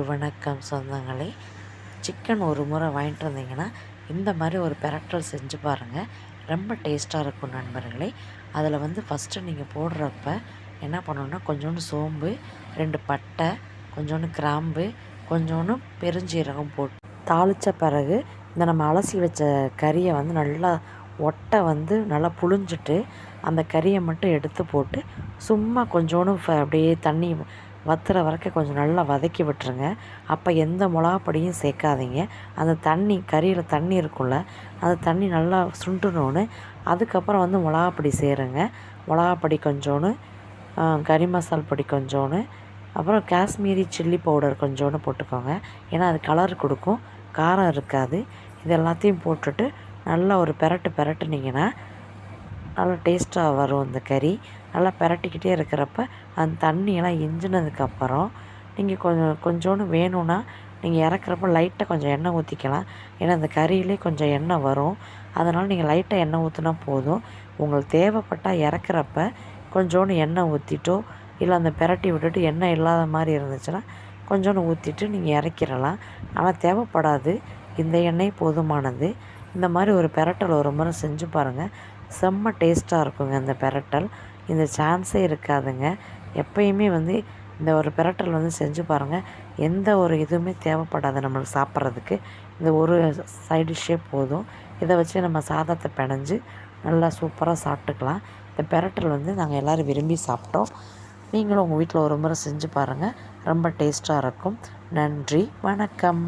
வணக்கம் சொந்தங்களே. சிக்கன் ஒரு முறை வாங்கிட்டு வந்தீங்கன்னா இந்த மாதிரி ஒரு பிரட்டல் செஞ்சு பாருங்கள் ரொம்ப டேஸ்ட்டாக இருக்கும் நண்பர்களே. அதில் வந்து ஃபஸ்ட்டு நீங்கள் போடுறப்ப என்ன பண்ணணுன்னா கொஞ்சோண்டு சோம்பு ரெண்டு பட்டை கொஞ்சோண்டு கிராம்பு கொஞ்சோண்டு பெருஞ்சீரகம் போட்டு தாளித்த பிறகு இந்த நம்ம அலசி வச்ச கறியை வந்து நல்லா ஒட்டை வந்து நல்லா புழிஞ்சிட்டு அந்த கறியை மட்டும் எடுத்து போட்டு சும்மா கொஞ்சோண்டு அப்படியே தண்ணி வத்துற வரைக்கும் கொஞ்சம் நல்லா வதக்கி விட்டுருங்க. அப்போ எந்த மிளகாப்பொடியும் சேர்க்காதீங்க. அந்த தண்ணி கறியில் தண்ணி இருக்கும்ல அந்த தண்ணி நல்லா சுண்டுனோன்னு அதுக்கப்புறம் வந்து மிளகாப்பொடி சேருங்க. மிளகாப்பொடி கொஞ்சோன்னு கறி மசால் பொடி கொஞ்சோன்னு அப்புறம் காஷ்மீரி சில்லி பவுடர் கொஞ்சோன்னு போட்டுக்கோங்க. ஏன்னா அது கலர் கொடுக்கும். காரம் இருக்காது. இது எல்லாத்தையும் போட்டுட்டு நல்லா ஒரு பெரட்டு பெரட்டுனீங்கன்னா நல்லா டேஸ்ட்டாக வரும் அந்த கறி. நல்லா பெரட்டிக்கிட்டே இருக்கிறப்ப அந்த தண்ணியெல்லாம் இஞ்சினதுக்கப்புறம் நீங்கள் கொஞ்சம் கொஞ்சோண்டு வேணும்னா நீங்கள் இறக்குறப்ப லைட்டாக கொஞ்சம் எண்ணெய் ஊற்றிக்கலாம் ஏன்னா அந்த கறியிலே கொஞ்சம் எண்ணெய் வரும். அதனால் நீங்கள் லைட்டாக எண்ணெய் ஊற்றினா போதும். உங்களுக்கு தேவைப்பட்டால் இறக்குறப்ப கொஞ்சோண்டு எண்ணெய் ஊற்றிட்டோ இல்லை அந்த பெரட்டி விட்டுட்டு எண்ணெய் இல்லாத மாதிரி இருந்துச்சுன்னா கொஞ்சோண்டு ஊற்றிட்டு நீங்கள் இறக்கிடலாம். ஆனால் தேவைப்படாது. இந்த எண்ணெய் போதுமானது. இந்த மாதிரி ஒரு பெரட்டல் ஒரு முறை செஞ்சு பாருங்கள் செம்ம டேஸ்ட்டாக இருக்குங்க இந்த பெரட்டல். இந்த சான்ஸே இருக்காதுங்க. எப்பயுமே வந்து இந்த ஒரு பெரட்டல் வந்து செஞ்சு பாருங்கள் எந்த ஒரு இதுவுமே தேவைப்படாது நம்மளுக்கு சாப்பிட்றதுக்கு. இந்த ஒரு சைட் டிஷ்ஷே போதும். இதை வச்சு நம்ம சாதத்தை பிணைஞ்சு நல்லா சூப்பராக சாப்பிட்டுக்கலாம். இந்த பெரட்டல் வந்து நாங்கள் எல்லோரும் விரும்பி சாப்பிட்டோம். நீங்களும் உங்கள் வீட்டில் ஒரு முறை செஞ்சு பாருங்கள் ரொம்ப டேஸ்ட்டாக இருக்கும். நன்றி. வணக்கம்.